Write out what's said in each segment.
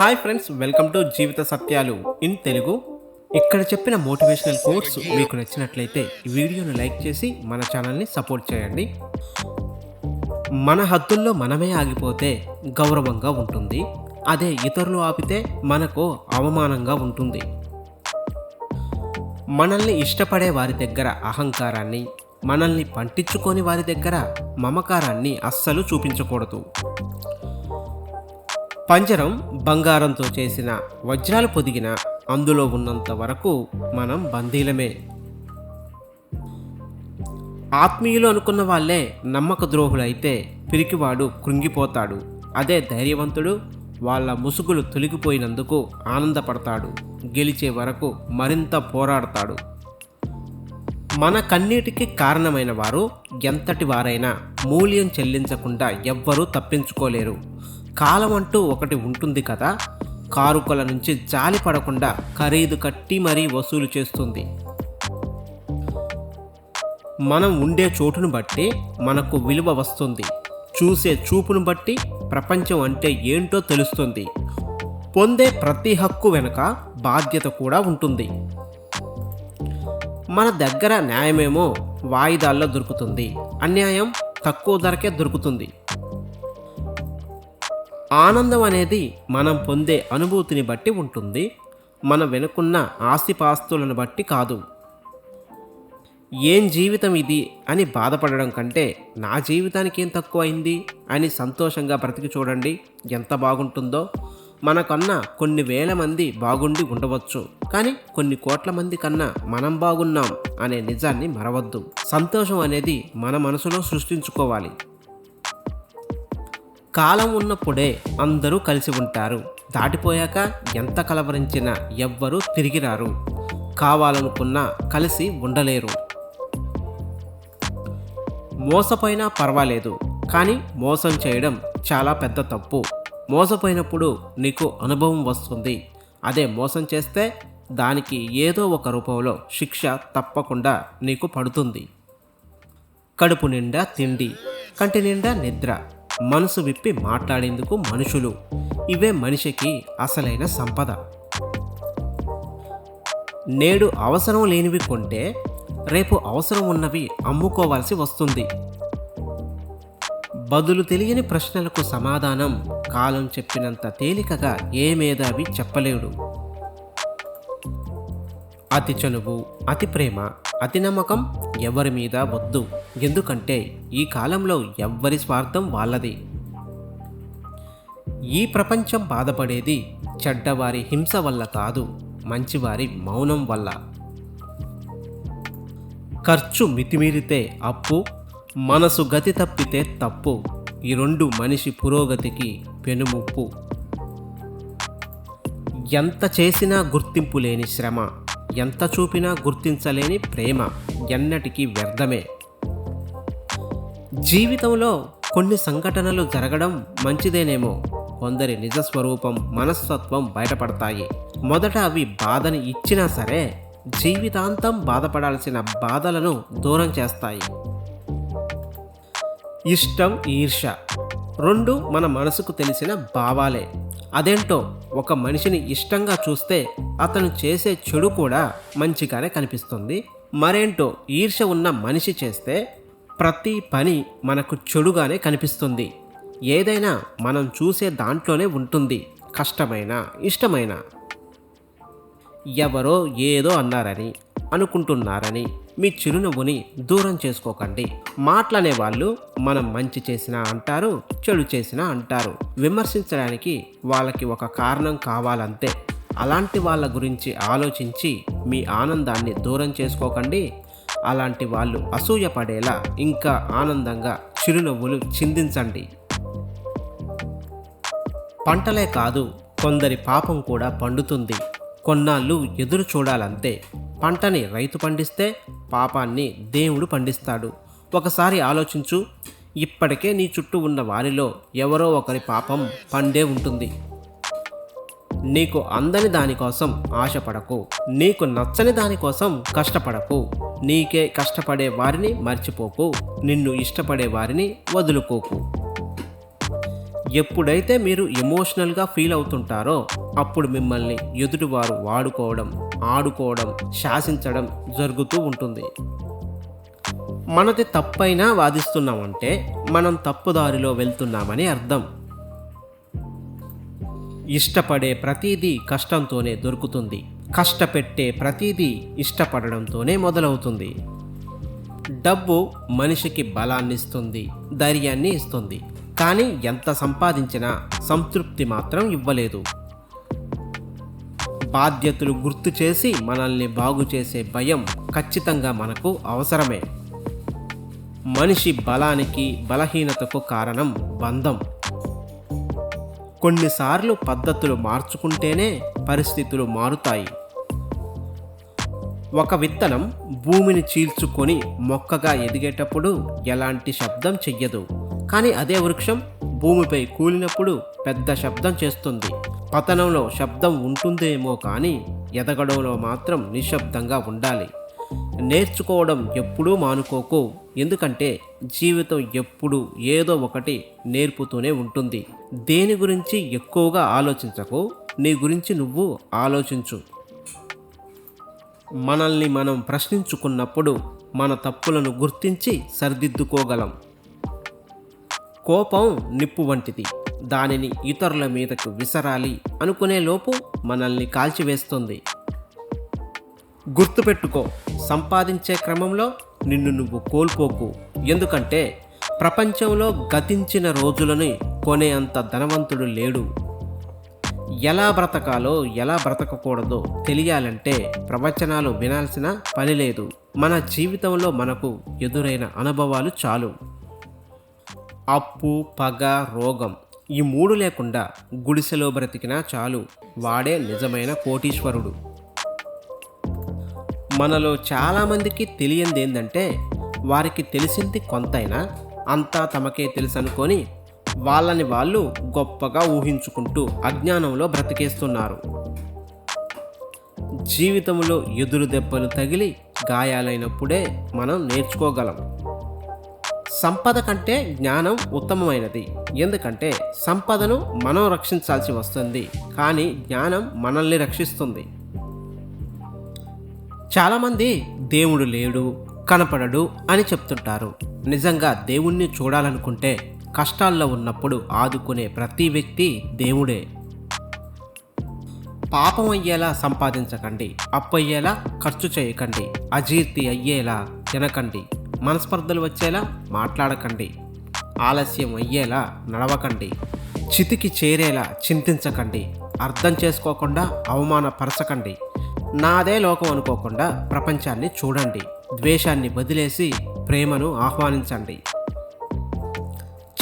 Hi friends welcome to జీవిత సత్యాలు. In Telugu ఇక్కడ చెప్పిన మోటివేషనల్ కోర్స్ మీకు నచ్చినట్లయితే వీడియోను లైక్ చేసి మన ఛానల్ని సపోర్ట్ చేయండి. మన హద్దుల్లో మనమే ఆగిపోతే గౌరవంగా ఉంటుంది. అదే ఇతరులు ఆపితే మనకు అవమానంగా ఉంటుంది. మనల్ని ఇష్టపడే వారి దగ్గర అహంకారాన్ని మనల్ని పంటించుకొని వారి దగ్గర మమకారాన్ని అస్సలు చూపించకూడదు. పంజరం బంగారంతో చేసిన వజ్రాలు పొదిగిన అందులో ఉన్నంత వరకు మనం బందీలమే. ఆత్మీయులు అనుకున్న వాళ్ళే నమ్మక ద్రోహులైతే పిరికివాడు కృంగిపోతాడు. అదే ధైర్యవంతుడు వాళ్ళ ముసుగులు తొలగిపోయినందుకు ఆనందపడతాడు. గెలిచే వరకు మరింత పోరాడతాడు. మన కన్నీటికి కారణమైన వారు ఎంతటి వారైనా మూల్యం చెల్లించకుండా ఎవ్వరూ తప్పించుకోలేరు. కాలం అంటూ ఒకటి ఉంటుంది కదా. కారుకల నుంచి జాలి పడకుండా ఖరీదు కట్టి మరీ వసూలు చేస్తుంది. మనం ఉండే చోటును బట్టి మనకు విలువ వస్తుంది. చూసే చూపును బట్టి ప్రపంచం అంటే ఏంటో తెలుస్తుంది. పొందే ప్రతి హక్కు వెనుక బాధ్యత కూడా ఉంటుంది. మన దగ్గర న్యాయమేమో వాయిదాల్లో దొరుకుతుంది. అన్యాయం తక్కువ ధరకే దొరుకుతుంది. ఆనందం అనేది మనం పొందే అనుభూతిని బట్టి ఉంటుంది. మన వెనుకున్న ఆస్తిపాస్తులను బట్టి కాదు. ఏం జీవితం ఇది అని బాధపడడం కంటే నా జీవితానికి ఏం తక్కువ అయింది అని సంతోషంగా బ్రతికి చూడండి. ఎంత బాగుంటుందో. మనకన్నా కొన్ని వేల మంది బాగుండి ఉండవచ్చు. కానీ కొన్ని కోట్ల మంది కన్నా మనం బాగున్నాం అనే నిజాన్ని మరవద్దు. సంతోషం అనేది మన మనసులో సృష్టించుకోవాలి. కాలం ఉన్నప్పుడే అందరూ కలిసి ఉంటారు. దాటిపోయాక ఎంత కలవరించినా ఎవ్వరూ తిరిగి రారు. కావాలనుకున్నా కలిసి ఉండలేరు. మోసపోయినా పర్వాలేదు. కానీ మోసం చేయడం చాలా పెద్ద తప్పు. మోసపోయినప్పుడు నీకు అనుభవం వస్తుంది. అదే మోసం చేస్తే దానికి ఏదో ఒక రూపంలో శిక్ష తప్పకుండా నీకు పడుతుంది. కడుపు నిండా తిండి కంటి నిండా నిద్ర. మనసు విప్పి మాట్లాడేందుకు మనుషులు. ఇవే మనిషికి అసలైన సంపద. నేడు అవసరం లేనివి కొంటే రేపు అవసరం ఉన్నవి అమ్ముకోవాల్సి వస్తుంది. బదులు తెలియని ప్రశ్నలకు సమాధానం కాలం చెప్పినంత తేలికగా ఏ మేధావి చెప్పలేడు. అతి చనువు అతి ప్రేమ అతి నమ్మకం ఎవరి మీద వద్దు. ఎందుకంటే ఈ కాలంలో ఎవ్వరి స్వార్థం వాళ్ళది. ఈ ప్రపంచం బాధపడేది చెడ్డవారి హింస వల్ల కాదు మంచివారి మౌనం వల్ల. ఖర్చు మితిమీరితే అప్పు మనసు గతి తప్పితే తప్పు. ఈ రెండు మనిషి పురోగతికి పెనుముప్పు. ఎంత చేసినా గుర్తింపు లేని శ్రమ ఎంత చూపినా గుర్తించలేని ప్రేమ ఎన్నటికీ వ్యర్థమే. జీవితంలో కొన్ని సంఘటనలు జరగడం మంచిదేనేమో. కొందరి నిజస్వరూపం మనస్తత్వం బయటపడతాయి. మొదట అవి బాధని ఇచ్చినా సరే జీవితాంతం బాధపడాల్సిన బాధలను దూరం చేస్తాయి. ఇష్టం ఈర్ష రెండు మన మనసుకు తెలిసిన భావాలే. అదేంటో ఒక మనిషిని ఇష్టంగా చూస్తే అతను చేసే చెడు కూడా మంచిగానే కనిపిస్తుంది. మరేంటో ఈర్ష ఉన్న మనిషి చేస్తే ప్రతి పని మనకు చెడుగానే కనిపిస్తుంది. ఏదైనా మనం చూసే దాంట్లోనే ఉంటుంది. కష్టమైన ఇష్టమైన. ఎవరో ఏదో అన్నారని అనుకుంటున్నారని మీ చిరునవ్వుని దూరం చేసుకోకండి. మాట్లాడే వాళ్ళు మనం మంచి చేసినా అంటారు చెడు చేసినా అంటారు. విమర్శించడానికి వాళ్ళకి ఒక కారణం కావాలంతే. అలాంటి వాళ్ళ గురించి ఆలోచించి మీ ఆనందాన్ని దూరం చేసుకోకండి. అలాంటి వాళ్ళు అసూయపడేలా ఇంకా ఆనందంగా చిరునవ్వులు చిందించండి. పంటలే కాదు కొందరి పాపం కూడా పండుతుంది. కొన్నాళ్ళు ఎదురు చూడాలంతే. పంటని రైతు పండిస్తే పాపాన్ని దేవుడు పండిస్తాడు. ఒకసారి ఆలోచించు ఇప్పటికే నీ చుట్టూ ఉన్న వారిలో ఎవరో ఒకరి పాపం పండే ఉంటుంది. నీకు అందని దానికోసం ఆశపడకు. నీకు నచ్చని దానికోసం కష్టపడకు. నీకే కష్టపడే వారిని మర్చిపోకు. నిన్ను ఇష్టపడే వారిని వదులుకోకు. ఎప్పుడైతే మీరు ఎమోషనల్గా ఫీల్ అవుతుంటారో అప్పుడు మిమ్మల్ని ఎదుటివారు వాడుకోవడం ఆడుకోవడం శాసించడం జరుగుతూ ఉంటుంది. మనది తప్పైనా వాదిస్తున్నామంటే మనం తప్పుదారిలో వెళ్తున్నామని అర్థం. ఇష్టపడే ప్రతీదీ కష్టంతోనే దొరుకుతుంది. కష్టపెట్టే ప్రతీదీ ఇష్టపడడంతోనే మొదలవుతుంది. డబ్బు మనిషికి బలాన్ని ఇస్తుంది ధైర్యాన్ని ఇస్తుంది. కానీ ఎంత సంపాదించినా సంతృప్తి మాత్రం ఇవ్వలేదు. బాధ్యతలు గుర్తు చేసి మనల్ని బాగు చేసే భయం ఖచ్చితంగా మనకు అవసరమే. మనిషి బలానికి బలహీనతకు కారణం బంధం. కొన్నిసార్లు పద్ధతులు మార్చుకుంటేనే పరిస్థితులు మారుతాయి. ఒక విత్తనం భూమిని చీల్చుకొని మొక్కగా ఎదిగేటప్పుడు ఎలాంటి శబ్దం చెయ్యదు. కానీ అదే వృక్షం భూమిపై కూలినప్పుడు పెద్ద శబ్దం చేస్తుంది. పతనంలో శబ్దం ఉంటుందేమో కానీ ఎదగడంలో మాత్రం నిశ్శబ్దంగా ఉండాలి. నేర్చుకోవడం ఎప్పుడూ మానుకోకు. ఎందుకంటే జీవితం ఎప్పుడు ఏదో ఒకటి నేర్పుతూనే ఉంటుంది. దేని గురించి ఎక్కువగా ఆలోచించకు? నీ గురించి నువ్వు ఆలోచించు. మనల్ని మనం ప్రశ్నించుకున్నప్పుడు మన తప్పులను గుర్తించి సరిదిద్దుకోగలం. కోపం నిప్పు వంటిది. దానిని ఇతరుల మీదకు విసరాలి అనుకునే లోపు మనల్ని కాల్చివేస్తుంది. గుర్తుపెట్టుకో. సంపాదించే క్రమంలో నిన్ను నువ్వు కోల్పోకు. ఎందుకంటే ప్రపంచంలో గతించిన రోజులని కొనే అంత ధనవంతుడు లేడు. ఎలా బ్రతకాలో ఎలా బ్రతకకూడదో తెలియాలంటే ప్రవచనాలు వినాల్సిన పని లేదు. మన జీవితంలో మనకు ఎదురైన అనుభవాలు చాలు. అప్పు పగ రోగం ఈ మూడు లేకుండా గుడిసెలో బ్రతికినా చాలు. వాడే నిజమైన కోటీశ్వరుడు. మనలో చాలామందికి తెలియంది ఏంటంటే వారికి తెలిసింది కొంతైనా అంతా తమకే తెలుసు అనుకొని వాళ్ళని వాళ్ళు గొప్పగా ఊహించుకుంటూ అజ్ఞానంలో బ్రతికేస్తున్నారు. జీవితంలో ఎదురు దెబ్బలు తగిలి గాయాలైనప్పుడే మనం నేర్చుకోగలం. సంపద కంటే జ్ఞానం ఉత్తమమైనది. ఎందుకంటే సంపదను మనం రక్షించాల్సి వస్తుంది. కానీ జ్ఞానం మనల్ని రక్షిస్తుంది. చాలామంది దేవుడు లేడు కనపడడు అని చెప్తుంటారు. నిజంగా దేవుణ్ణి చూడాలనుకుంటే కష్టాల్లో ఉన్నప్పుడు ఆదుకునే ప్రతి వ్యక్తి దేవుడే. పాపం అయ్యేలా సంపాదించకండి అప్పయ్యేలా ఖర్చు చేయకండి అజీర్తి అయ్యేలా తినకండి మనస్పర్ధలు వచ్చేలా మాట్లాడకండి ఆలస్యం అయ్యేలా నడవకండి చితికి చేరేలా చింతించకండి అర్థం చేసుకోకుండా అవమానపరచకండి నాదే లోకం అనుకోకుండా ప్రపంచాన్ని చూడండి. ద్వేషాన్ని వదిలేసి ప్రేమను ఆహ్వానించండి.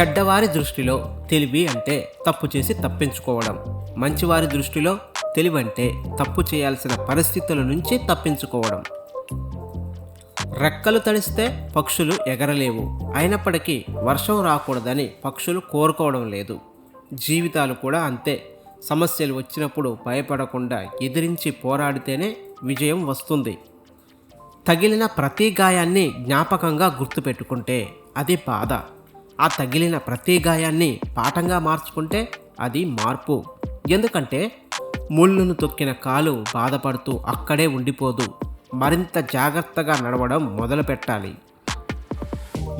చెడ్డవారి దృష్టిలో తెలివి అంటే తప్పు చేసి తప్పించుకోవడం. మంచివారి దృష్టిలో తెలివి అంటే తప్పు చేయాల్సిన పరిస్థితుల నుంచి తప్పించుకోవడం. రెక్కలు తడిస్తే పక్షులు ఎగరలేవు. అయినప్పటికీ వర్షం రాకూడదని పక్షులు కోరుకోవడం లేదు. జీవితాలు కూడా అంతే. సమస్యలు వచ్చినప్పుడు భయపడకుండా ఎదిరించి పోరాడితేనే విజయం వస్తుంది. తగిలిన ప్రతి గాయాన్ని జ్ఞాపకంగా గుర్తుపెట్టుకుంటే అది బాధ. ఆ తగిలిన ప్రతి గాయాన్ని పాఠంగా మార్చుకుంటే అది మార్పు. ఎందుకంటే ముళ్ళును తొక్కిన కాలు బాధపడుతూ అక్కడే ఉండిపోదు. మరింత జాగ్రత్తగా నడవడం మొదలు పెట్టాలి.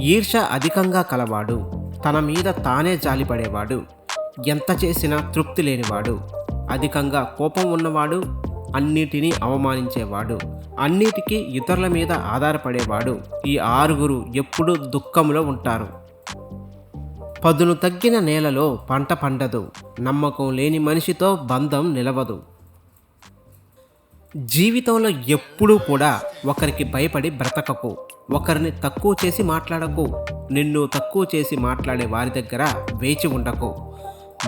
ఈర్ష అధికంగా కలవాడు. తన మీద తానే జాలిపడేవాడు. ఎంత చేసినా తృప్తి లేనివాడు. అధికంగా కోపం ఉన్నవాడు అన్నిటినీ అవమానించేవాడు అన్నిటికీ ఇతరుల మీద ఆధారపడేవాడు. ఈ ఆరుగురు ఎప్పుడూ దుఃఖంలో ఉంటారు. పదును తగ్గిన నేలలో పంట పండదు. నమ్మకం లేని మనిషితో బంధం నిలవదు. జీవితంలో ఎప్పుడూ కూడా ఒకరికి భయపడి బ్రతకకు ఒకరిని తక్కువ చేసి మాట్లాడకు నిన్ను తక్కువ చేసి మాట్లాడే వారి దగ్గర వేచి ఉండకు.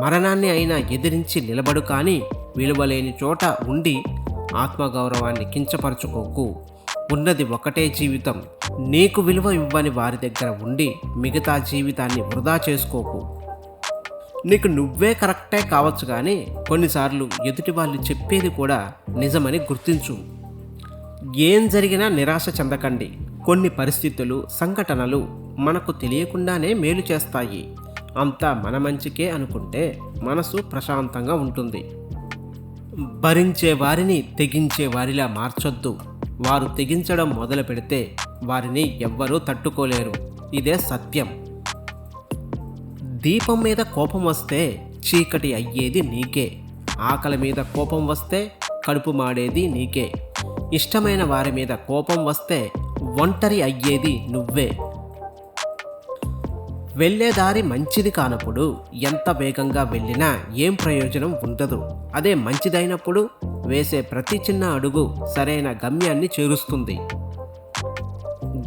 మరణాన్ని అయినా ఎదిరించి నిలబడు కానీ విలువలేని చోట ఉండి ఆత్మగౌరవాన్ని కించపరచుకోకు. ఉన్నది ఒకటే జీవితం. నీకు విలువ ఇవ్వని వారి దగ్గర ఉండి మిగతా జీవితాన్ని వృధా చేసుకోకు. నీకు నువ్వే కరెక్టే కావచ్చు కానీ కొన్నిసార్లు ఎదుటి వాళ్ళు చెప్పేది కూడా నిజమని గుర్తించు. ఏం జరిగినా నిరాశ చెందకండి. కొన్ని పరిస్థితులు సంఘటనలు మనకు తెలియకుండానే మేలు చేస్తాయి. అంతా మన మంచికే అనుకుంటే మనసు ప్రశాంతంగా ఉంటుంది. భరించే వారిని తెగించే వారిలా మార్చొద్దు. వారు తెగించడం మొదలు పెడితే వారిని ఎవ్వరూ తట్టుకోలేరు. ఇదే సత్యం. దీపం మీద కోపం వస్తే చీకటి అయ్యేది నీకే. ఆకలి మీద కోపం వస్తే కడుపు మాడేది నీకే. ఇష్టమైన వారి మీద కోపం వస్తే ఒంటరి అయ్యేది నువ్వే. వెళ్ళేదారి మంచిది కానప్పుడు ఎంత వేగంగా వెళ్ళినా ఏం ప్రయోజనం ఉండదు. అదే మంచిదైనప్పుడు వేసే ప్రతి చిన్న అడుగు సరైన గమ్యాన్ని చేరుస్తుంది.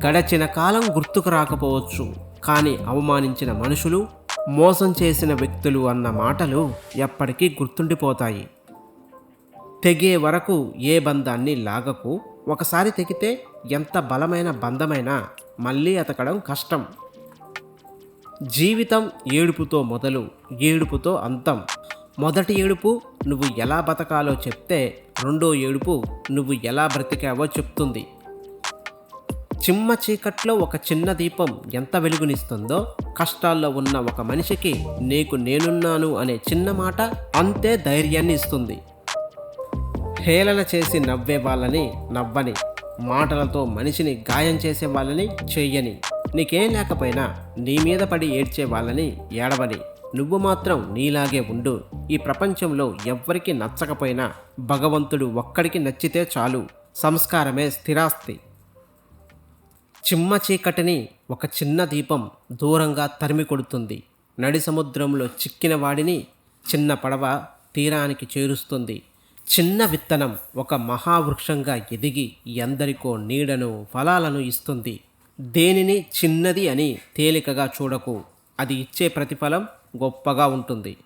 గడచిన కాలం గుర్తుకు రాకపోవచ్చు కానీ అవమానించిన మనుషులు మోసం చేసిన వ్యక్తులు అన్న మాటలు ఎప్పటికీ గుర్తుండిపోతాయి. తెగే వరకు ఏ బంధాన్ని లాగకు ఒకసారి తెగితే ఎంత బలమైన బంధమైనా మళ్ళీ అతకడం కష్టం. జీవితం ఏడుపుతో మొదలు ఏడుపుతో అంతం. మొదటి ఏడుపు నువ్వు ఎలా బతకాలో చెప్తే రెండో ఏడుపు నువ్వు ఎలా బ్రతికావో చెప్తుంది. చిమ్మ చీకట్లో ఒక చిన్న దీపం ఎంత వెలుగునిస్తుందో కష్టాల్లో ఉన్న ఒక మనిషికి నీకు నేనున్నాను అనే చిన్న మాట అంతే ధైర్యాన్ని ఇస్తుంది. హేళన చేసి నవ్వే వాళ్ళని నవ్వని మాటలతో మనిషిని గాయం చేసే వాళ్ళని చెయ్యని నీకేం లేకపోయినా నీ మీద పడి ఏడ్చే వాళ్ళని ఏడవని. నువ్వు మాత్రం నీలాగే ఉండు. ఈ ప్రపంచంలో ఎవ్వరికి నచ్చకపోయినా భగవంతుడు ఒక్కడికి నచ్చితే చాలు. సంస్కారమే స్థిరాస్తి. చిమ్మ చీకటిని ఒక చిన్న దీపం దూరంగా తరిమి కొడుతుంది. నడి సముద్రంలో చిక్కిన వాడిని చిన్న పడవ తీరానికి చేరుస్తుంది. చిన్న విత్తనం ఒక మహావృక్షంగా ఎదిగి ఎందరికో నీడను ఫలాలను ఇస్తుంది. దేనిని చిన్నది అని తేలికగా చూడకు. అది ఇచ్చే ప్రతిఫలం గొప్పగా ఉంటుంది.